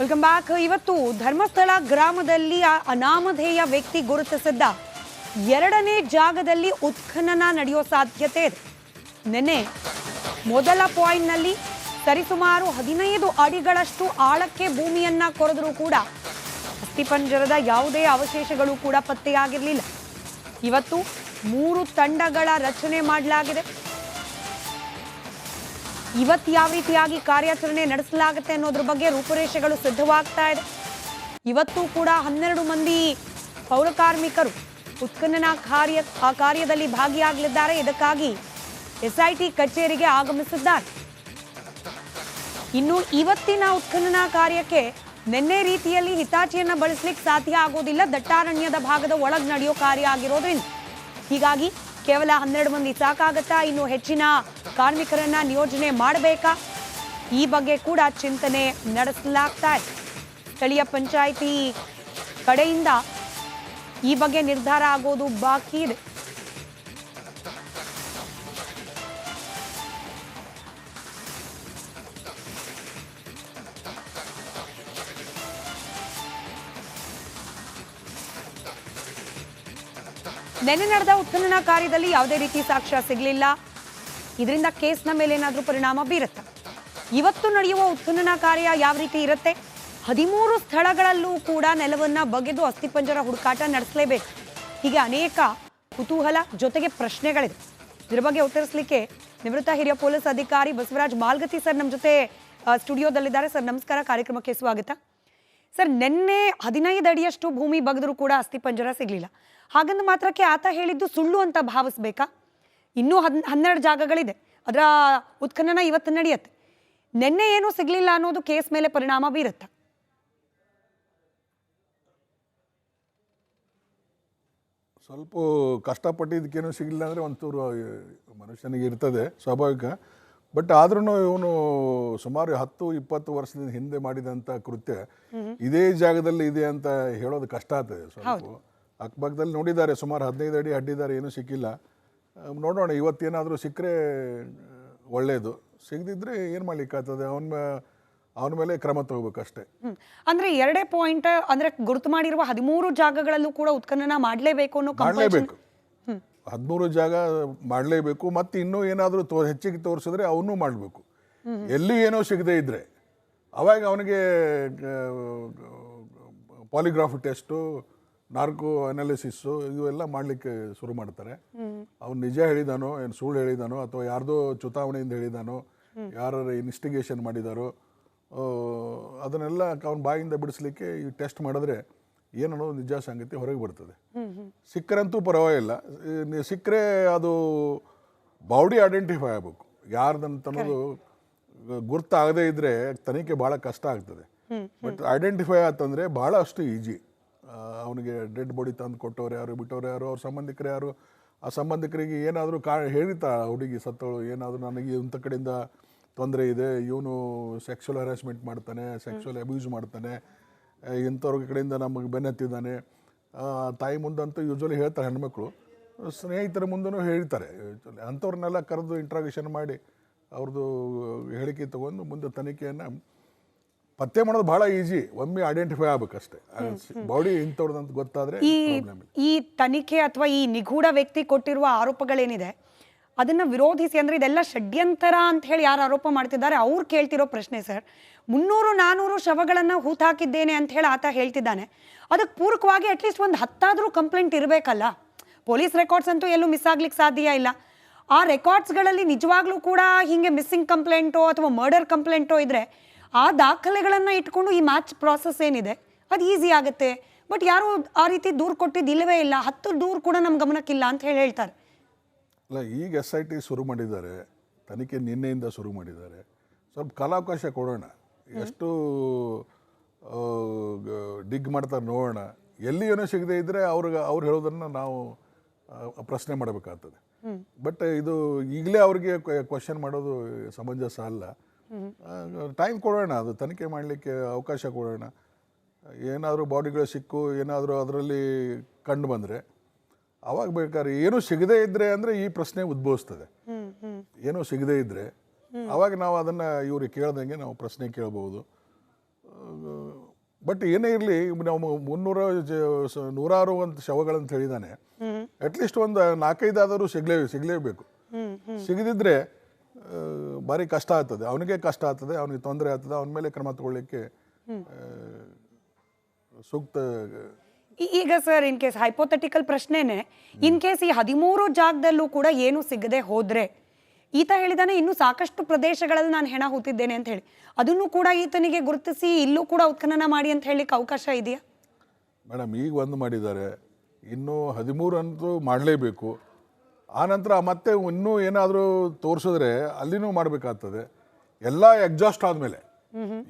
Welcome back. ಇವತ್ತು ಧರ್ಮಸ್ಥಳ ಗ್ರಾಮದಲ್ಲಿ ಅನಾಮಧೇಯ ವ್ಯಕ್ತಿ ಗುರುತಿಸಿದ್ದ ಎರಡನೇ ಜಾಗದಲ್ಲಿ ಉತ್ಖನನ ನಡೆಯೋ ಸಾಧ್ಯತೆ ಇದೆ. ನಿನ್ನೆ ಮೊದಲ ಪಾಯಿಂಟ್ನಲ್ಲಿ ಸರಿಸುಮಾರು ಹದಿನೈದು ಅಡಿಗಳಷ್ಟು ಆಳಕ್ಕೆ ಭೂಮಿಯನ್ನ ಕೊರೆದರೂ ಕೂಡ ಅಸ್ಥಿಪಂಜರದ ಯಾವುದೇ ಅವಶೇಷಗಳು ಕೂಡ ಪತ್ತೆಯಾಗಿರಲಿಲ್ಲ. ಇವತ್ತು ಮೂರು ತಂಡಗಳ ರಚನೆ ಮಾಡಲಾಗಿದೆ. ಇವತ್ತು ಯಾವ ರೀತಿಯಾಗಿ ಕಾರ್ಯಾಚರಣೆ ನಡೆಸಲಾಗುತ್ತೆ ಅನ್ನೋದ್ರ ಬಗ್ಗೆ ರೂಪುರೇಷೆಗಳು ಸಿದ್ಧವಾಗ್ತಾ ಇದೆ. ಇವತ್ತು ಕೂಡ ಹನ್ನೆರಡು ಮಂದಿ ಪೌರಕಾರ್ಮಿಕರು ಉತ್ಖನನ ಕಾರ್ಯ, ಆ ಕಾರ್ಯದಲ್ಲಿ ಭಾಗಿಯಾಗಲಿದ್ದಾರೆ. ಇದಕ್ಕಾಗಿ ಎಸ್ಐಟಿ ಕಚೇರಿಗೆ ಆಗಮಿಸಿದ್ದಾರೆ. ಇನ್ನು ಇವತ್ತಿನ ಉತ್ಖನನ ಕಾರ್ಯಕ್ಕೆ ನಿನ್ನೆ ರೀತಿಯಲ್ಲಿ ಹಿತಾಚಿಯನ್ನ ಬಳಸಲಿಕ್ಕೆ ಸಾಧ್ಯ ಆಗೋದಿಲ್ಲ. ದಟ್ಟಾರಣ್ಯದ ಭಾಗದ ಒಳಗೆ ನಡೆಯೋ ಕಾರ್ಯ ಆಗಿರೋದ್ರಿಂದ. ಹೀಗಾಗಿ ಕೇವಲ ಹನ್ನೆರಡು ಮಂದಿ ಸಾಕಾಗತ್ತಾ? ಇನ್ನು ಹೆಚ್ಚಿನ ಕಾರ್ಮಿಕರನ್ನ ನಿಯೋಜನೆ ಮಾಡಬೇಕಾ? ಈ ಬಗ್ಗೆ ಕೂಡ ಚಿಂತನೆ ನಡೆಸಲಾಗ್ತಾ ಇದೆ. ಸ್ಥಳೀಯ ಪಂಚಾಯಿತಿ ಕಡೆಯಿಂದ ಈ ಬಗ್ಗೆ ನಿರ್ಧಾರ ಆಗೋದು ಬಾಕಿ ಇದೆ. ನೆನ್ನೆ ನಡೆದ ಉತ್ಖನನ ಕಾರ್ಯದಲ್ಲಿ ಯಾವುದೇ ರೀತಿ ಸಾಕ್ಷ್ಯ ಸಿಗಲಿಲ್ಲ. ಇದರಿಂದ ಕೇಸ್ನ ಮೇಲೆ ಏನಾದರೂ ಪರಿಣಾಮ ಬೀರುತ್ತಾ. ಇವತ್ತು ನಡೆಯುವ ಉತ್ಖನನ ಕಾರ್ಯ ಯಾವ ರೀತಿ ಇರುತ್ತೆ? ಹದಿಮೂರು ಸ್ಥಳಗಳಲ್ಲೂ ಕೂಡ ನೆಲವನ್ನ ಬಗೆದು ಅಸ್ಥಿಪಂಜರ ಹುಡುಕಾಟ ನಡೆಸಲೇಬೇಕು. ಹೀಗೆ ಅನೇಕ ಕುತೂಹಲ ಜೊತೆಗೆ ಪ್ರಶ್ನೆಗಳಿದೆ. ಇದ್ರ ಬಗ್ಗೆ ಉತ್ತರಿಸಲಿಕ್ಕೆ ನಿವೃತ್ತ ಹಿರಿಯ ಪೊಲೀಸ್ ಅಧಿಕಾರಿ ಬಸವರಾಜ್ ಮಾಲ್ಗತಿ ಸರ್ ನಮ್ಮ ಜೊತೆ ಸ್ಟುಡಿಯೋದಲ್ಲಿದ್ದಾರೆ. ಸರ್, ನಮಸ್ಕಾರ. ಕಾರ್ಯಕ್ರಮಕ್ಕೆ ಸ್ವಾಗತ. ಸರ್, ನಿನ್ನೆ ಹದಿನೈದು ಅಡಿಯಷ್ಟು ಭೂಮಿ ಬಗೆದರೂ ಕೂಡ ಅಸ್ಥಿಪಂಜರ ಸಿಗಲಿಲ್ಲ. ಹಾಗಂದು ಮಾತ್ರಕ್ಕೆ ಆತ ಹೇಳಿದ್ದು ಸುಳ್ಳು ಅಂತ ಭಾವಿಸ್ಬೇಕಾ? ಇನ್ನೂ ಹನ್ ಹನ್ನೆರಡು ಜಾಗಗಳಿದೆ. ಅದರ ಉತ್ಖನನ ಇವತ್ತು ನಡೆಯುತ್ತೆ. ನಿನ್ನೆ ಏನೂ ಸಿಗಲಿಲ್ಲ ಅನ್ನೋದು ಕೇಸ್ ಮೇಲೆ ಪರಿಣಾಮ ಬೀರುತ್ತಾ. ಸ್ವಲ್ಪ ಕಷ್ಟಪಟ್ಟಿದ್ದಕ್ಕೇನು ಸಿಗಲಿಲ್ಲ ಅಂದರೆ ಒಂಚೂರು ಮನುಷ್ಯನಿಗೆ ಇರ್ತದೆ ಸ್ವಾಭಾವಿಕ. ಬಟ್ ಆದ್ರೂ ಇವನು ಸುಮಾರು ಹತ್ತು ಇಪ್ಪತ್ತು ವರ್ಷದಿಂದ ಹಿಂದೆ ಮಾಡಿದಂಥ ಕೃತ್ಯ. ಇದೇ ಜಾಗದಲ್ಲಿ ಇದೆ ಅಂತ ಹೇಳೋದು ಕಷ್ಟ ಆಗ್ತದೆ ಸ್ವಲ್ಪ. ಅಕ್ಕಪಕ್ಕದಲ್ಲಿ ನೋಡಿದ್ದಾರೆ ಸುಮಾರು ಹದಿನೈದು ಅಡಿ ಅಡ್ಡಿದ್ದಾರೆ ಏನೂ ಸಿಕ್ಕಿಲ್ಲ ನೋಡೋಣ ಇವತ್ತೇನಾದರೂ ಸಿಕ್ಕರೆ ಒಳ್ಳೆಯದು ಸಿಗದಿದ್ರೆ ಏನು ಮಾಡ್ಲಿಕ್ಕಾಗ್ತದೆ ಅವನ ಅವನ ಮೇಲೆ ಕ್ರಮ ತಗೋಬೇಕಷ್ಟೇ. ಅಂದ್ರೆ ಎರಡೇ ಪಾಯಿಂಟ್ ಅಂದ್ರೆ ಗುರುತು ಮಾಡಿರುವ ಹದಿಮೂರು ಜಾಗಗಳಲ್ಲೂ ಕೂಡ ಉತ್ಖನನ ಮಾಡಲೇಬೇಕು ಅನ್ನೋ ಮಾಡಲೇಬೇಕು ಹದಿಮೂರು ಜಾಗ ಮಾಡಲೇಬೇಕು ಮತ್ತೆ ಇನ್ನೂ ಏನಾದರೂ ತೋ ಹೆಚ್ಚಿಗೆ ತೋರಿಸಿದ್ರೆ ಅವನ್ನೂ ಮಾಡಬೇಕು ಎಲ್ಲಿ ಏನೋ ಸಿಗದೇ ಇದ್ದರೆ ಅವಾಗ ಅವನಿಗೆ ಪಾಲಿಗ್ರಾಫ್ ಟೆಸ್ಟು ನಾರ್ಕೋ ಅನಾಲಿಸಿಸ್ಸು ಇವೆಲ್ಲ ಮಾಡಲಿಕ್ಕೆ ಶುರು ಮಾಡ್ತಾರೆ. ಅವ್ನು ನಿಜ ಹೇಳಿದಾನೋ ಏನು ಸುಳ್ಳು ಹೇಳಿದಾನೋ ಅಥವಾ ಯಾರ್ದೋ ಚುತಾವಣೆಯಿಂದ ಹೇಳಿದಾನೋ ಯಾರು ಇನ್ವೆಸ್ಟಿಗೇಷನ್ ಮಾಡಿದಾರೋ ಅದನ್ನೆಲ್ಲ ಅವ್ನ ಬಾಯಿಂದ ಬಿಡಿಸ್ಲಿಕ್ಕೆ ಈ ಟೆಸ್ಟ್ ಮಾಡಿದ್ರೆ ಏನನ್ನೋ ನಿಜ ಸಂಗತಿ ಹೊರಗೆ ಬರ್ತದೆ. ಸಿಕ್ಕರಂತೂ ಪರವಾಗಿಲ್ಲ. ಸಿಕ್ಕರೆ ಅದು ಬಾಡಿ ಐಡೆಂಟಿಫೈ ಆಗಬೇಕು. ಯಾರ್ದಂತನೋದು ಗುರ್ತಾಗದೇ ಇದ್ರೆ ತನಿಖೆ ಭಾಳ ಕಷ್ಟ ಆಗ್ತದೆ. ಬಟ್ ಐಡೆಂಟಿಫೈ ಆತಂದ್ರೆ ಭಾಳ ಅಷ್ಟು ಈಜಿ. ಅವನಿಗೆ ಡೆಡ್ ಬಾಡಿ ತಂದು ಕೊಟ್ಟವ್ರು ಯಾರು ಬಿಟ್ಟವ್ರು ಯಾರು ಅವ್ರ ಸಂಬಂಧಿಕರು ಯಾರು ಆ ಸಂಬಂಧಿಕರಿಗೆ ಏನಾದರೂ ಕಾ ಹೇಳಿತಾ ಹುಡುಗಿ ಸತ್ತವಳು ಏನಾದರೂ ನನಗೆ ಇಂಥ ಕಡೆಯಿಂದ ತೊಂದರೆ ಇದೆ ಇವನು ಸೆಕ್ಸುವಲ್ ಹರಾಸ್ಮೆಂಟ್ ಮಾಡ್ತಾನೆ ಸೆಕ್ಸುವಲ್ ಅಬ್ಯೂಸ್ ಮಾಡ್ತಾನೆ ಇಂಥವ್ರ ಕಡೆಯಿಂದ ನಮಗೆ ಬೆನ್ನತ್ತಿದ್ದಾನೆ. ತಾಯಿ ಮುಂದಂತೂ ಯೂಶ್ವಲಿ ಹೇಳ್ತಾರೆ ಹೆಣ್ಮಕ್ಳು ಸ್ನೇಹಿತರ ಮುಂದೂ ಹೇಳ್ತಾರೆ. ಅಂಥವ್ರನ್ನೆಲ್ಲ ಕರೆದು ಇಂಟ್ರಾಗೇಷನ್ ಮಾಡಿ ಅವ್ರದ್ದು ಹೇಳಿಕೆ ತಗೊಂಡು ಮುಂದೆ ತನಿಖೆಯನ್ನು ಪತ್ತೆ ಮಾಡೋದು ಬಹಳ ಈಜಿ ಒಮ್ಮೆ ಐಡೆಂಟಿಫೈ ಆಗ್ಬೇಕಷ್ಟೇ. ಬಾಡಿ ಇಂಥವ್ರದಂತ ಗೊತ್ತಾದರೆ ಈ ಈ ತನಿಖೆ ಅಥವಾ ಈ ನಿಗೂಢ ವ್ಯಕ್ತಿ ಕೊಟ್ಟಿರುವ ಆರೋಪಗಳೇನಿದೆ ಅದನ್ನ ವಿರೋಧಿಸಿ ಅಂದ್ರೆ ಇದೆಲ್ಲ ಷಡ್ಯಂತರ ಅಂತ ಹೇಳಿ ಯಾರು ಆರೋಪ ಮಾಡ್ತಿದ್ದಾರೆ ಅವ್ರು ಕೇಳ್ತಿರೋ ಪ್ರಶ್ನೆ ಸರ್. ಮುನ್ನೂರು ನಾನೂರು ಶವಗಳನ್ನ ಹಾಕಿದ್ದೇನೆ ಅಂತ ಹೇಳಿ ಆತ ಹೇಳ್ತಿದ್ದಾನೆ. ಅದಕ್ಕೆ ಪೂರಕವಾಗಿ ಅಟ್ಲೀಸ್ಟ್ ಒಂದು ಹತ್ತಾದರೂ ಕಂಪ್ಲೇಂಟ್ ಇರಬೇಕಲ್ಲ. ಪೊಲೀಸ್ ರೆಕಾರ್ಡ್ಸ್ ಅಂತೂ ಎಲ್ಲೂ ಮಿಸ್ ಆಗ್ಲಿಕ್ಕೆ ಸಾಧ್ಯ ಇಲ್ಲ. ಆ ರೆಕಾರ್ಡ್ಸ್ಗಳಲ್ಲಿ ನಿಜವಾಗ್ಲೂ ಕೂಡ ಹಿಂಗೆ ಮಿಸ್ಸಿಂಗ್ ಕಂಪ್ಲೇಂಟೋ ಅಥವಾ ಮರ್ಡರ್ ಕಂಪ್ಲೇಂಟೋ ಇದ್ರೆ ಆ ದಾಖಲೆಗಳನ್ನು ಇಟ್ಕೊಂಡು ಈ ಮ್ಯಾಚ್ ಪ್ರಾಸೆಸ್ ಏನಿದೆ? ಅದು ಈಸಿ ಆಗುತ್ತೆ. ಬಟ್ ಯಾರು ಆ ರೀತಿ ದೂರು ಕೊಟ್ಟಿದ್ದು ಇಲ್ಲವೇ ಇಲ್ಲ. ಹತ್ತು ದೂರು ಕೂಡ ನಮ್ಮ ಗಮನಕ್ಕಿಲ್ಲ ಅಂತ ಹೇಳಿ ಹೇಳ್ತಾರೆ. ಅಲ್ಲ ಈಗ ಎಸ್ ಐ ಟಿ ಶುರು ಮಾಡಿದ್ದಾರೆ. ತನಿಖೆ ನಿನ್ನೆಯಿಂದ ಶುರು ಮಾಡಿದ್ದಾರೆ. ಸ್ವಲ್ಪ ಕಾಲಾವಕಾಶ ಕೊಡೋಣ. ಎಷ್ಟು ಡಿಗ್ ಮಾಡ್ತಾರೆ ನೋಡೋಣ. ಎಲ್ಲಿ ಏನೋ ಸಿಗದೆ ಇದ್ದರೆ ಅವ್ರಿಗೆ ಅವ್ರು ಹೇಳೋದನ್ನು ನಾವು ಪ್ರಶ್ನೆ ಮಾಡಬೇಕಾಗ್ತದೆ. ಬಟ್ ಇದು ಈಗಲೇ ಅವ್ರಿಗೆ ಕ್ವಶನ್ ಮಾಡೋದು ಸಮಂಜಸ ಅಲ್ಲ. ಟೈಮ್ ಕೊಡೋಣ ಅದು ತನಿಖೆ ಮಾಡಲಿಕ್ಕೆ ಅವಕಾಶ ಕೊಡೋಣ. ಏನಾದರೂ ಬಾಡಿಗಳು ಸಿಕ್ಕು ಏನಾದರೂ ಅದರಲ್ಲಿ ಕಂಡು ಬಂದರೆ ಅವಾಗ ಬೇಕಾದ್ರೆ ಏನೂ ಸಿಗದೇ ಇದ್ರೆ ಅಂದರೆ ಈ ಪ್ರಶ್ನೆ ಉದ್ಭವಿಸ್ತದೆ. ಏನೂ ಸಿಗದೇ ಇದ್ರೆ ಅವಾಗ ನಾವು ಅದನ್ನು ಇವ್ರಿಗೆ ಕೇಳ್ದಂಗೆ ನಾವು ಪ್ರಶ್ನೆ ಕೇಳ್ಬೋದು ಬಟ್ ಏನೇ ಇರಲಿ ನಾವು ಮುನ್ನೂರ ನೂರಾರು ಒಂದು ಶವಗಳಂತ ಹೇಳಿದಾನೆ. ಅಟ್ಲೀಸ್ಟ್ ಒಂದು ನಾಲ್ಕೈದಾದರೂ ಸಿಗ್ಲೇ ಸಿಗಲೇಬೇಕು. ಸಿಗದಿದ್ರೆ ಭಾರಿ ಕಷ್ಟ ಆಗ್ತದೆ. ಅವನಿಗೆ ಕಷ್ಟ ಆಗ್ತದೆ ಅವನಿಗೆ ತೊಂದರೆ ಆಗ್ತದೆ ಅವನ ಮೇಲೆ ಕ್ರಮ ತಗೊಳ್ಳಿಕ್ಕೆ ಸೂಕ್ತ ಈಗ ಸರ್ ಇನ್ ಕೇಸ್ ಹೈಪೋಥೆಟಿಕಲ್ ಪ್ರಶ್ನೆನೆ ಇನ್ ಕೇಸ್ ಈ ಹದಿಮೂರು ಜಾಗದಲ್ಲೂ ಕೂಡ ಏನು ಸಿಗದೆ ಹೋದ್ರೆ ಈತ ಹೇಳಿದಾನೆ ಇನ್ನು ಸಾಕಷ್ಟು ಪ್ರದೇಶಗಳಲ್ಲಿ ನಾನು ಹೆಣ ಹೂತಿದ್ದೇನೆ ಅಂತ ಹೇಳಿ. ಅದನ್ನು ಕೂಡ ಈತನಿಗೆ ಗುರುತಿಸಿ ಇಲ್ಲೂ ಕೂಡ ಉತ್ಖನನ ಮಾಡಿ ಅಂತ ಹೇಳಲಿಕ್ಕೆ ಅವಕಾಶ ಇದೆಯಾ? ಮೇಡಮ್ ಈಗ ಒಂದು ಮಾಡಿದ್ದಾರೆ. ಇನ್ನೂ ಹದಿಮೂರು ಅಂತೂ ಮಾಡಲೇಬೇಕು ಆನಂತರ ಮತ್ತೆ ಇನ್ನೂ ಏನಾದರೂ ತೋರಿಸಿದ್ರೆ ಅಲ್ಲಿನೂ ಮಾಡಬೇಕಾಗ್ತದೆ. ಎಲ್ಲ ಎಕ್ಸಾಸ್ಟ್ ಆದಮೇಲೆ.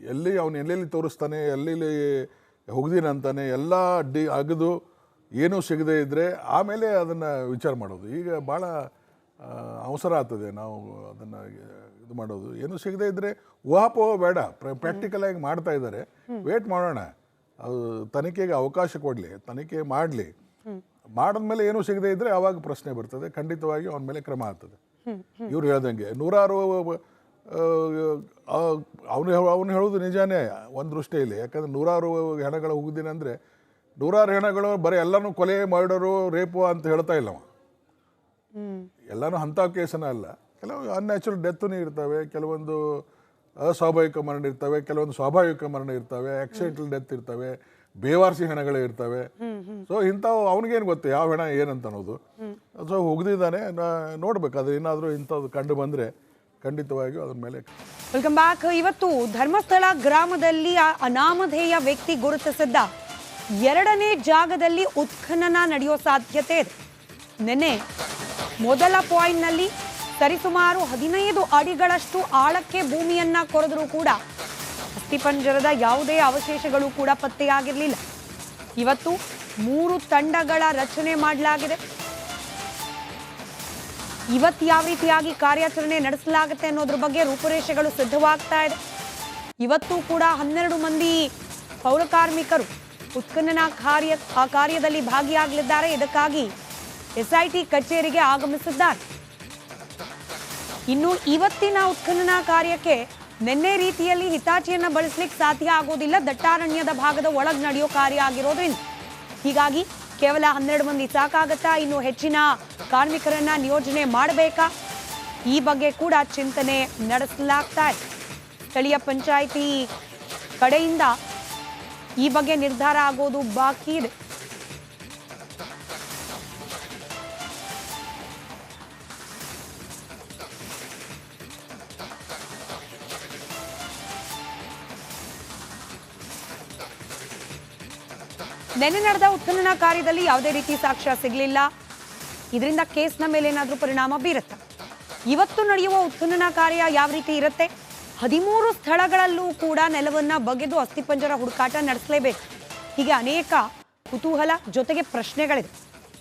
ಎಲ್ಲಿ ಅವನು ಎಲ್ಲೆಲ್ಲಿ ತೋರಿಸ್ತಾನೆ ಎಲ್ಲೆಲ್ಲಿ ಹೋಗ್ದೀನಿ ಅಂತಾನೆ ಎಲ್ಲ ಅಡ್ಡಿ ಅಗದು ಏನೂ ಸಿಗದೇ ಇದ್ದರೆ ಆಮೇಲೆ ಅದನ್ನು ವಿಚಾರ ಮಾಡೋದು. ಈಗ ಭಾಳ ಆ, ಅವಸರ ಆಗ್ತದೆ ನಾವು ಅದನ್ನು ಇದು ಮಾಡೋದು. ಏನು ಸಿಗದೇ ಇದ್ದರೆ ಊಹಾಪೋಹ ಬೇಡ. ಪ್ರಾಕ್ಟಿಕಲ್ ಆಗಿ ಮಾಡ್ತಾ ಇದ್ದಾರೆ ವೇಟ್ ಮಾಡೋಣ. ಅದು ತನಿಖೆಗೆ ಅವಕಾಶ ಕೊಡಲಿ ತನಿಖೆ ಮಾಡಲಿ. ಮಾಡಿದ್ಮೇಲೆ ಏನೂ ಸಿಗದೆ ಇದ್ದರೆ ಆವಾಗ ಪ್ರಶ್ನೆ ಬರ್ತದೆ? ಖಂಡಿತವಾಗಿ ಅವನ ಮೇಲೆ ಕ್ರಮ ಆಗ್ತದೆ. ಇವ್ರು ಹೇಳ್ದಂಗೆ ನೂರಾರು ಅವನು ಅವನು ಹೇಳೋದು ನಿಜಾನೇ ಒಂದು ದೃಷ್ಟಿಯಲ್ಲಿ. ಯಾಕಂದ್ರೆ ನೂರಾರು ಹೆಣಗಳು ಹೋಗಿದ್ದೀನಿ ಅಂದರೆ ನೂರಾರು ಹೆಣಗಳು ಬರೀ ಎಲ್ಲನೂ ಕೊಲೆ ಮರ್ಡರು ರೇಪು ಅಂತ ಹೇಳ್ತಾ ಇಲ್ಲ ಅವ ಎಲ್ಲನೂ ಅಂಥ ಕೇಸನ ಅಲ್ಲ. ಕೆಲವು ಅನ್ಯಾಚುರಲ್ ಡೆತ್ತೂ ಇರ್ತವೆ ಕೆಲವೊಂದು ಅಸ್ವಾಭಾವಿಕ ಮರಣ ಇರ್ತವೆ ಕೆಲವೊಂದು ಸ್ವಾಭಾವಿಕ ಮರಣ ಇರ್ತವೆ ಆಕ್ಸಿಡೆಂಟಲ್ ಡೆತ್ ಇರ್ತವೆ. ಬೇವಾರ್ಸಿ ಹೆಣಗಳೇ ಇರ್ತವೆ. ಸೊ ಇಂಥವು ಅವನಿಗೇನು ಗೊತ್ತು? ಯಾವ ಹೆಣ ಏನಂತ ಅನ್ನೋದು ಸೊ ಹೋಗ್ದಿದ್ದಾನೆ. ನೋಡ್ಬೇಕು. ಅದು ಏನಾದರೂ ಇಂಥದ್ದು ಕಂಡು ಬಂದರೆ ಖಂಡಿತವಾಗಿಯೂ ಅದ್ರ ಮೇಲೆ ವೆಲ್ಕಮ್ ಬ್ಯಾಕ್ ಇವತ್ತು ಧರ್ಮಸ್ಥಳ ಗ್ರಾಮದಲ್ಲಿ ಆ ಅನಾಮಧೇಯ ವ್ಯಕ್ತಿ ಗುರುತಿಸಿದ್ದ ಎರಡನೇ ಜಾಗದಲ್ಲಿ ಉತ್ಖನನ ನಡೆಯೋ ಸಾಧ್ಯತೆ ಇದೆ. ನೆನೆ ಮೊದಲ ಪಾಯಿಂಟ್ನಲ್ಲಿ ಸರಿಸುಮಾರು ಹದಿನೈದು ಅಡಿಗಳಷ್ಟು ಆಳಕ್ಕೆ ಭೂಮಿಯನ್ನ ಕೊರೆದರೂ ಕೂಡ ಅಸ್ಥಿಪಂಜರದ ಯಾವುದೇ ಅವಶೇಷಗಳು ಕೂಡ ಪತ್ತೆಯಾಗಿರಲಿಲ್ಲ. ಇವತ್ತು ಮೂರು ತಂಡಗಳ ರಚನೆ ಮಾಡಲಾಗಿದೆ. ಇವತ್ತು ಯಾವ ರೀತಿಯಾಗಿ ಕಾರ್ಯಾಚರಣೆ ನಡೆಸಲಾಗುತ್ತೆ ಅನ್ನೋದ್ರ ಬಗ್ಗೆ ರೂಪುರೇಷೆಗಳು ಸಿದ್ಧವಾಗ್ತಾ ಇದೆ. ಇವತ್ತು ಕೂಡ ಹನ್ನೆರಡು ಮಂದಿ ಪೌರಕಾರ್ಮಿಕರು ಉತ್ಖನನ ಕಾರ್ಯ, ಆ ಕಾರ್ಯದಲ್ಲಿ ಭಾಗಿಯಾಗಲಿದ್ದಾರೆ. ಇದಕ್ಕಾಗಿ ಎಸ್ಐಟಿ ಕಚೇರಿಗೆ ಆಗಮಿಸಿದ್ದಾರೆ. ಇನ್ನು ಇವತ್ತಿನ ಉತ್ಖನನ ಕಾರ್ಯಕ್ಕೆ ನಿನ್ನೆ ರೀತಿಯಲ್ಲಿ ಹಿತಾಚಿಯನ್ನ ಬಳಸಲಿಕ್ಕೆ ಸಾಧ್ಯ ಆಗೋದಿಲ್ಲ. ದಟ್ಟಾರಣ್ಯದ ಭಾಗದ ಒಳಗೆ ನಡೆಯೋ ಕಾರ್ಯ ಆಗಿರೋದ್ರಿಂದ ಹೀಗಾಗಿ ಕೇವಲ ಹನ್ನೆರಡು ಮಂದಿ ಸಾಕಾಗತ್ತಾ? ಇನ್ನು ಹೆಚ್ಚಿನ ಕಾರ್ಮಿಕರನ್ನ ನಿಯೋಜನೆ ಮಾಡಬೇಕಾ? ಈ ಬಗ್ಗೆ ಕೂಡ ಚಿಂತನೆ ನಡೆಸಲಾಗ್ತಾ ಇದೆ. ಸ್ಥಳೀಯ ಪಂಚಾಯಿತಿ ಕಡೆಯಿಂದ ಈ ಬಗ್ಗೆ ನಿರ್ಧಾರ ಆಗೋದು ಬಾಕಿ ಇದೆ. ನೆನ್ನೆ ನಡೆದ ಉತ್ಖನನ ಕಾರ್ಯದಲ್ಲಿ ಯಾವುದೇ ರೀತಿ ಸಾಕ್ಷ್ಯ ಸಿಗಲಿಲ್ಲ. ಇದರಿಂದ ಕೇಸ್ನ ಮೇಲೆ ಏನಾದರೂ ಪರಿಣಾಮ ಬೀರುತ್ತೆ. ಇವತ್ತು ನಡೆಯುವ ಉತ್ಖನನ ಕಾರ್ಯ ಯಾವ ರೀತಿ ಇರುತ್ತೆ? ಹದಿಮೂರು ಸ್ಥಳಗಳಲ್ಲೂ ಕೂಡ ನೆಲವನ್ನು ಬಗೆದು ಅಸ್ಥಿಪಂಜರ ಹುಡುಕಾಟ ನಡೆಸಲೇಬೇಕು. ಹೀಗೆ ಅನೇಕ ಕುತೂಹಲ ಜೊತೆಗೆ ಪ್ರಶ್ನೆಗಳಿದೆ.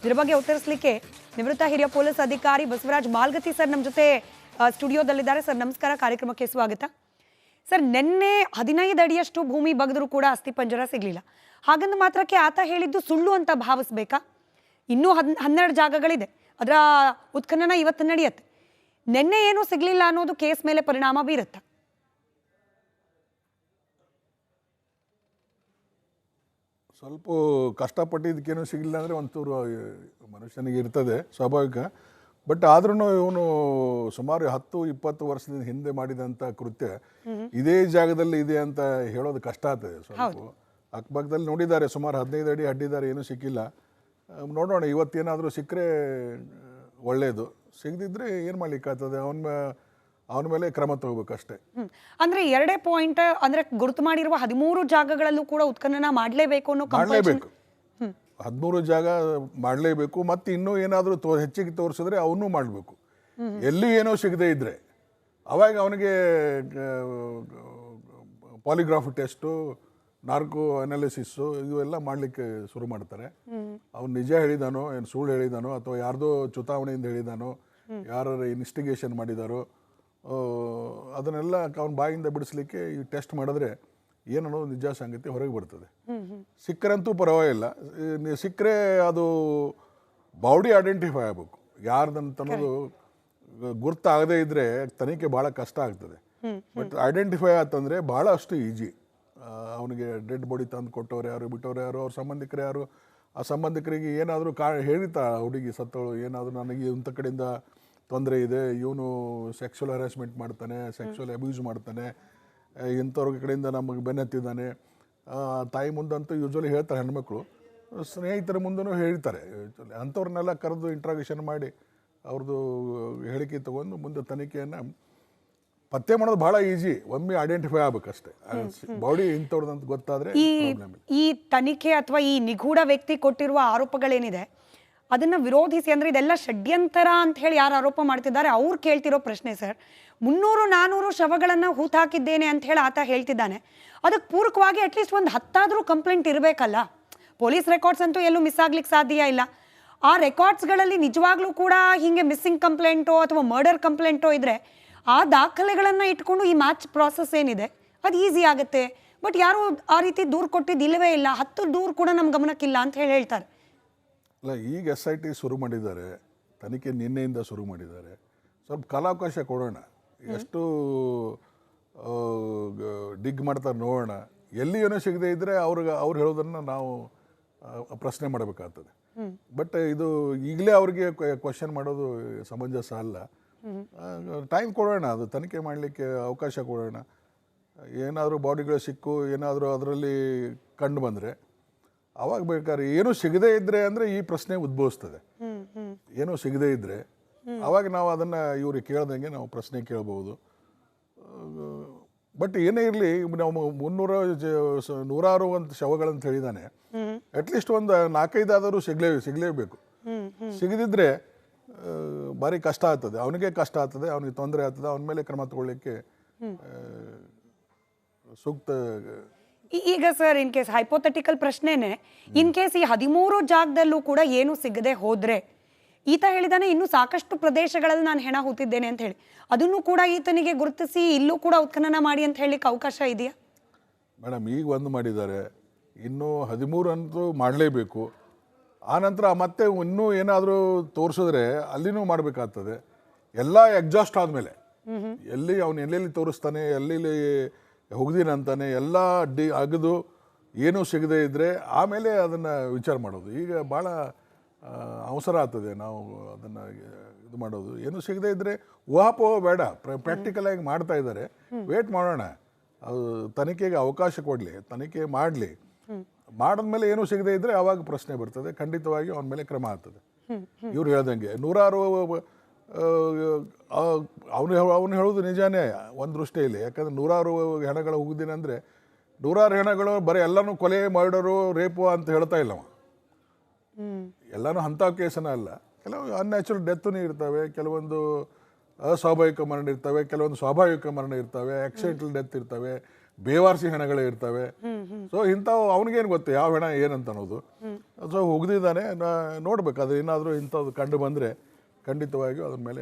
ಇದರ ಬಗ್ಗೆ ಉತ್ತರಿಸಲಿಕ್ಕೆ ನಿವೃತ್ತ ಹಿರಿಯ ಪೊಲೀಸ್ ಅಧಿಕಾರಿ ಬಸವರಾಜ್ ಮಾಲ್ಗತಿ ಸರ್ ನಮ್ಮ ಜೊತೆ ಸ್ಟುಡಿಯೋದಲ್ಲಿದ್ದಾರೆ. ಸರ್, ನಮಸ್ಕಾರ. ಕಾರ್ಯಕ್ರಮಕ್ಕೆ ಸ್ವಾಗತ. ಸರ್, ನಿನ್ನೆ ಹದಿನೈದು ಅಡಿಯಷ್ಟು ಭೂಮಿ ಬಗೆದರೂ ಕೂಡ ಅಸ್ಥಿಪಂಜರ ಸಿಗಲಿಲ್ಲ. ಹಾಗಂದ ಮಾತ್ರಕ್ಕೆ ಆತ ಹೇಳಿದ್ದು ಸುಳ್ಳು ಅಂತ ಭಾವಿಸ್ಬೇಕಾ? ಇನ್ನೂ ಹದ್ ಹನ್ನೆರಡು ಜಾಗಗಳಿದೆ. ಅದರ ಉತ್ಖನನ ಇವತ್ತು ನಡೆಯುತ್ತೆ. ನಿನ್ನೆ ಏನೂ ಸಿಗಲಿಲ್ಲ ಅನ್ನೋದು ಕೇಸ್ ಮೇಲೆ ಪರಿಣಾಮ ಬೀರುತ್ತೆ. ಸ್ವಲ್ಪ ಕಷ್ಟಪಟ್ಟಿದ್ದಕ್ಕೇನು ಸಿಗಲಿಲ್ಲ ಅಂದರೆ ಒಂಚೂರು ಮನುಷ್ಯನಿಗೆ ಇರ್ತದೆ ಸ್ವಾಭಾವಿಕ. ಬಟ್ ಆದ್ರೂ ಇವನು ಸುಮಾರು ಹತ್ತು ಇಪ್ಪತ್ತು ವರ್ಷದಿಂದ ಹಿಂದೆ ಮಾಡಿದಂಥ ಕೃತ್ಯ ಇದೇ ಜಾಗದಲ್ಲಿ ಇದೆ ಅಂತ ಹೇಳೋದು ಕಷ್ಟ ಆಗ್ತದೆ ಸ್ವಲ್ಪ. ಅಕ್ಕಪಕ್ಕದಲ್ಲಿ ನೋಡಿದ್ದಾರೆ ಸುಮಾರು ಹದಿನೈದು ಅಡಿ ಅಡ್ಡಿದ್ದಾರೆ ಏನೂ ಸಿಕ್ಕಿಲ್ಲ. ನೋಡೋಣ ಇವತ್ತೇನಾದರೂ ಸಿಕ್ಕರೆ ಒಳ್ಳೆಯದು ಸಿಗದಿದ್ರೆ ಏನು ಮಾಡ್ಲಿಕ್ಕಾಗ್ತದೆ? ಅವನ ಅವನ ಮೇಲೆ ಕ್ರಮ ತಗೋಬೇಕಷ್ಟೇ. ಅಷ್ಟೇ ಅಂದ್ರೆ ಎರಡೇ ಪಾಯಿಂಟ್ ಅಂದ್ರೆ ಗುರುತು ಮಾಡಿರುವ ಹದಿಮೂರು ಜಾಗಗಳಲ್ಲೂ ಕೂಡ ಉತ್ಖನನ ಮಾಡಲೇಬೇಕು ಅನ್ನೋ ಮಾಡಲೇಬೇಕು. ಹದಿಮೂರು ಜಾಗ ಮಾಡಲೇಬೇಕು ಮತ್ತೆ ಇನ್ನೂ ಏನಾದರೂ ತೋ ಹೆಚ್ಚಿಗೆ ತೋರಿಸಿದ್ರೆ ಅವನ್ನೂ ಮಾಡಬೇಕು. ಎಲ್ಲಿ ಏನೋ ಸಿಗದೇ ಇದ್ದರೆ ಅವಾಗ ಅವನಿಗೆ ಪಾಲಿಗ್ರಾಫ್ ಟೆಸ್ಟು ನಾರ್ಕೋ ಅನಾಲಿಸಿಸ್ಸು ಇವೆಲ್ಲ ಮಾಡಲಿಕ್ಕೆ ಶುರು ಮಾಡ್ತಾರೆ. ಅವ್ನು ನಿಜ ಹೇಳಿದಾನೋ ಏನು ಸುಳ್ಳು ಹೇಳಿದಾನೋ ಅಥವಾ ಯಾರ್ದೋ ಚುತಾವಣೆಯಿಂದ ಹೇಳಿದಾನೋ ಯಾರು ಇನ್ವೆಸ್ಟಿಗೇಷನ್ ಮಾಡಿದಾರೋ ಅದನ್ನೆಲ್ಲ ಅವ್ನ ಬಾಯಿಂದ ಬಿಡಿಸ್ಲಿಕ್ಕೆ ಈ ಟೆಸ್ಟ್ ಮಾಡಿದ್ರೆ ಏನನ್ನೋ ನಿಜ ಸಂಗತಿ ಹೊರಗೆ ಬರ್ತದೆ. ಸಿಕ್ಕರಂತೂ ಪರವಾಗಿಲ್ಲ. ಸಿಕ್ಕರೆ ಅದು ಬಾಡಿ ಐಡೆಂಟಿಫೈ ಆಗಬೇಕು. ಯಾರ್ದಂತ ಅನ್ನೋದು ಗುರ್ತಾಗದೇ ಇದ್ರೆ ತನಿಖೆ ಭಾಳ ಕಷ್ಟ ಆಗ್ತದೆ. ಬಟ್ ಐಡೆಂಟಿಫೈ ಆತಂದ್ರೆ ಭಾಳ ಅಷ್ಟು ಈಜಿ. ಅವನಿಗೆ ಡೆಡ್ ಬಾಡಿ ತಂದು ಕೊಟ್ಟವ್ರು ಯಾರು ಬಿಟ್ಟವ್ರು ಯಾರು ಅವ್ರ ಸಂಬಂಧಿಕರು ಯಾರು ಆ ಸಂಬಂಧಿಕರಿಗೆ ಏನಾದರೂ ಕಾ ಹೇಳಿತಾ ಹುಡುಗಿ ಸತ್ತವಳು ಏನಾದರೂ ನನಗೆ ಇಂಥ ಕಡೆಯಿಂದ ತೊಂದರೆ ಇದೆ ಇವನು ಸೆಕ್ಸುವಲ್ ಹರಾಸ್ಮೆಂಟ್ ಮಾಡ್ತಾನೆ ಸೆಕ್ಸುವಲ್ ಅಬ್ಯೂಸ್ ಮಾಡ್ತಾನೆ ಇಂಥವ್ರಿಗೆ ಇಂಥವ್ರ ಕಡೆಯಿಂದ ನಮಗೆ ಬೆನ್ನತ್ತಿದ್ದಾನೆ. ತಾಯಿ ಮುಂದಂತೂ ಯೂಶ್ವಲಿ ಹೇಳ್ತಾರೆ ಹೆಣ್ಮಕ್ಳು ಸ್ನೇಹಿತರ ಮುಂದೂ ಹೇಳ್ತಾರೆ. ಅಂಥವ್ರನ್ನೆಲ್ಲ ಕರೆದು ಇಂಟ್ರಾಗೇಷನ್ ಮಾಡಿ ಅವ್ರದ್ದು ಹೇಳಿಕೆ ತಗೊಂಡು ಮುಂದೆ ತನಿಖೆಯನ್ನು ಪತ್ತೆ ಮಾಡೋದು ಬಹಳ ಈಸಿ. ಒಮ್ಮೆ ಐಡೆಂಟಿಫೈ ಆಗ್ಬೇಕಷ್ಟೇ. ಬಾಡಿ ಇಂಥವ್ರದ್ದು ಅಂತ ಗೊತ್ತಾದ್ರೆ ಈ ಈ ತನಿಖೆ ಅಥವಾ ಈ ನಿಗೂಢ ವ್ಯಕ್ತಿ ಕೊಟ್ಟಿರುವ ಆರೋಪಗಳೇನಿದೆ ಅದನ್ನ ವಿರೋಧಿಸಿ ಅಂದ್ರೆ ಇದೆಲ್ಲ ಷಡ್ಯಂತರ ಅಂತ ಹೇಳಿ ಯಾರು ಆರೋಪ ಮಾಡ್ತಿದ್ದಾರೆ ಅವ್ರು ಕೇಳ್ತಿರೋ ಪ್ರಶ್ನೆ ಸರ್. ಮುನ್ನೂರು ನಾನೂರು ಶವಗಳನ್ನ ಹಾಕಿದ್ದೇನೆ ಅಂತ ಹೇಳಿ ಆತ ಹೇಳ್ತಿದ್ದಾನೆ. ಅದಕ್ಕೆ ಪೂರಕವಾಗಿ ಅಟ್ಲೀಸ್ಟ್ ಒಂದು ಹತ್ತಾದರೂ ಕಂಪ್ಲೇಂಟ್ ಇರಬೇಕಲ್ಲ. ಪೊಲೀಸ್ ರೆಕಾರ್ಡ್ಸ್ ಅಂತೂ ಎಲ್ಲೂ ಮಿಸ್ ಆಗ್ಲಿಕ್ಕೆ ಸಾಧ್ಯ ಇಲ್ಲ. ಆ ರೆಕಾರ್ಡ್ಸ್ಗಳಲ್ಲಿ ನಿಜವಾಗ್ಲೂ ಕೂಡ ಹಿಂಗೆ ಮಿಸ್ಸಿಂಗ್ ಕಂಪ್ಲೇಂಟೋ ಅಥವಾ ಮರ್ಡರ್ ಕಂಪ್ಲೇಂಟೋ ಇದ್ರೆ ಆ ದಾಖಲೆಗಳನ್ನು ಇಟ್ಕೊಂಡು ಈ ಮ್ಯಾಚ್ ಪ್ರಾಸೆಸ್ ಏನಿದೆ? ಅದು ಈಸಿ ಆಗುತ್ತೆ. ಬಟ್ ಯಾರು ಆ ರೀತಿ ದೂರು ಕೊಟ್ಟಿದ್ದು ಇಲ್ಲವೇ ಇಲ್ಲ. ಹತ್ತು ದೂರು ಕೂಡ ನಮ್ಮ ಗಮನಕ್ಕಿಲ್ಲ ಅಂತ ಹೇಳಿ ಹೇಳ್ತಾರೆ. ಅಲ್ಲ ಈಗ ಎಸ್ ಐ ಟಿ ಶುರು ಮಾಡಿದ್ದಾರೆ. ತನಿಖೆ ನಿನ್ನೆಯಿಂದ ಶುರು ಮಾಡಿದ್ದಾರೆ. ಸ್ವಲ್ಪ ಕಾಲಾವಕಾಶ ಕೊಡೋಣ. ಎಷ್ಟು ಡಿಗ್ ಮಾಡ್ತಾರೆ ನೋಡೋಣ. ಎಲ್ಲಿ ಏನೋ ಸಿಗದೆ ಇದ್ದರೆ ಅವ್ರಿಗೆ ಅವ್ರು ಹೇಳೋದನ್ನು ನಾವು ಪ್ರಶ್ನೆ ಮಾಡಬೇಕಾಗ್ತದೆ. ಬಟ್ ಇದು ಈಗಲೇ ಅವ್ರಿಗೆ ಕ್ವಶನ್ ಮಾಡೋದು ಸಮಂಜಸ ಅಲ್ಲ. ಟೈಮ್ ಕೊಡೋಣ ಅದು ತನಿಖೆ ಮಾಡಲಿಕ್ಕೆ ಅವಕಾಶ ಕೊಡೋಣ. ಏನಾದರೂ ಬಾಡಿಗಳು ಸಿಕ್ಕು ಏನಾದರೂ ಅದರಲ್ಲಿ ಕಂಡು ಬಂದರೆ ಅವಾಗ ಬೇಕಾದ್ರೆ ಏನೂ ಸಿಗದೇ ಇದ್ರೆ ಅಂದರೆ ಈ ಪ್ರಶ್ನೆ ಉದ್ಭವಿಸ್ತದೆ. ಏನೂ ಸಿಗದೇ ಇದ್ದರೆ ಅವಾಗ ನಾವು ಅದನ್ನು ಇವ್ರಿಗೆ ಕೇಳ್ದಂಗೆ ನಾವು ಪ್ರಶ್ನೆ ಕೇಳ್ಬೋದು. ಬಟ್ ಏನೇ ಇರಲಿ ನಾವು ಮುನ್ನೂರ ನೂರಾರು ಒಂದು ಶವಗಳಂತ ಹೇಳಿದಾನೆ. ಅಟ್ಲೀಸ್ಟ್ ಒಂದು ನಾಲ್ಕೈದಾದರೂ ಸಿಗಲೇ ಸಿಗಲೇಬೇಕು. ಸಿಗದಿದ್ರೆ ಭಾರಿ ಕಷ್ಟ ಆಗ್ತದೆ. ಅವನಿಗೆ ಕಷ್ಟ ಆಗ್ತದೆ ಅವನಿಗೆ ತೊಂದರೆ ಆಗ್ತದೆ ಅವನ ಮೇಲೆ ಕ್ರಮ ತಗೊಳ್ಳಿಕ್ಕೆ ಸೂಕ್ತ ಈಗ ಸರ್ ಇನ್ ಕೇಸ್ ಹೈಪೋಥೆಟಿಕಲ್ ಪ್ರಶ್ನೆನೇ ಇನ್ ಕೇಸ್ ಈ ಹದಿಮೂರು ಜಾಗದಲ್ಲೂ ಕೂಡ ಏನು ಸಿಗದೆ ಹೋದ್ರೆ ಈತ ಹೇಳಿದಾನೆ ಇನ್ನು ಸಾಕಷ್ಟು ಪ್ರದೇಶಗಳಲ್ಲಿ ನಾನು ಹೆಣ ಹೂತಿದ್ದೇನೆ ಅಂತ ಹೇಳಿ. ಅದನ್ನು ಕೂಡ ಈತನಿಗೆ ಗುರುತಿಸಿ ಇಲ್ಲೂ ಕೂಡ ಉತ್ಖನನ ಮಾಡಿ ಅಂತ ಹೇಳಲಿಕ್ಕೆ ಅವಕಾಶ ಇದೆಯಾ? ಮೇಡಮ್ ಈಗ ಒಂದು ಮಾಡಿದ್ದಾರೆ. ಇನ್ನು ಹದಿಮೂರು ಅಂತೂ ಮಾಡಲೇಬೇಕು ನಂತರ ಮತ್ತೆ ಇನ್ನೂ ಏನಾದರೂ ತೋರಿಸಿದ್ರೆ ಅಲ್ಲಿನೂ ಮಾಡಬೇಕಾಗ್ತದೆ. ಎಲ್ಲ ಎಕ್ಸಾಸ್ಟ್ ಆದಮೇಲೆ. ಎಲ್ಲಿ ಅವನು ಎಲ್ಲೆಲ್ಲಿ ತೋರಿಸ್ತಾನೆ ಎಲ್ಲೆಲ್ಲಿ ಅಂತಾನೆ ಎಲ್ಲ ಡಿ ಅಗದು ಏನೂ ಸಿಗದೆ ಇದ್ದರೆ ಆಮೇಲೆ ಅದನ್ನು ವಿಚಾರ ಮಾಡೋದು. ಈಗ ಭಾಳ ಆ, ಅವಸರ ಆಗ್ತದೆ ನಾವು ಅದನ್ನು ಇದು ಮಾಡೋದು. ಏನೂ ಸಿಗದೆ ಇದ್ದರೆ ಊಹಾಪೋಹ ಬೇಡ. ಪ್ರಾಕ್ಟಿಕಲಾಗಿ ಮಾಡ್ತಾ ಇದ್ದಾರೆ. ವೇಟ್ ಮಾಡೋಣ. ಅದು ತನಿಖೆಗೆ ಅವಕಾಶ ಕೊಡಲಿ ತನಿಖೆ ಮಾಡಲಿ. ಮಾಡಿದ್ಮೇಲೆ ಏನೂ ಸಿಗದೆ ಇದ್ದರೆ ಆವಾಗ ಪ್ರಶ್ನೆ ಬರ್ತದೆ. ಖಂಡಿತವಾಗಿ ಅವನ ಮೇಲೆ ಕ್ರಮ ಆಗ್ತದೆ. ಇವ್ರು ಹೇಳ್ದಂಗೆ ನೂರಾರು ಅವನು ಅವನು ಹೇಳೋದು ನಿಜಾನೇ ಒಂದು ದೃಷ್ಟಿಯಲ್ಲಿ. ಯಾಕಂದ್ರೆ ನೂರಾರು ಹೆಣಗಳು ಹೋಗಿದ್ದೀನಿ ಅಂದರೆ ನೂರಾರು ಹೆಣಗಳು ಬರೀ ಎಲ್ಲನೂ ಕೊಲೆ ಮರ್ಡರು ರೇಪು ಅಂತ ಹೇಳ್ತಾ ಇಲ್ಲ ಅವ. ಎಲ್ಲನೂ ಅಂಥ ಕೇಸನ ಅಲ್ಲ. ಕೆಲವು ಅನ್ಯಾಚುರಲ್ ಡೆತ್ತೂ ಇರ್ತವೆ, ಕೆಲವೊಂದು ಅಸ್ವಾಭಾವಿಕ ಮರಣ ಇರ್ತವೆ, ಕೆಲವೊಂದು ಸ್ವಾಭಾವಿಕ ಮರಣ ಇರ್ತವೆ ಆಕ್ಸಿಡೆಂಟಲ್ ಡೆತ್ ಇರ್ತವೆ. ಬೇವಾರ್ಸಿ ಹೆಣಗಳೇ ಇರ್ತವೆ. ಸೊ ಇಂಥವು ಅವನಿಗೇನು ಗೊತ್ತು? ಯಾವ ಹೆಣ ಏನಂತ ಅನ್ನೋದು ಸೊ ಹೋಗ್ದಿದ್ದಾನೆ ನೋಡ್ಬೇಕು. ಅದು ಏನಾದರೂ ಇಂಥದ್ದು ಕಂಡು ಬಂದರೆ ಖಂಡಿತವಾಗಿಯೂ ಅದ್ರ ಮೇಲೆ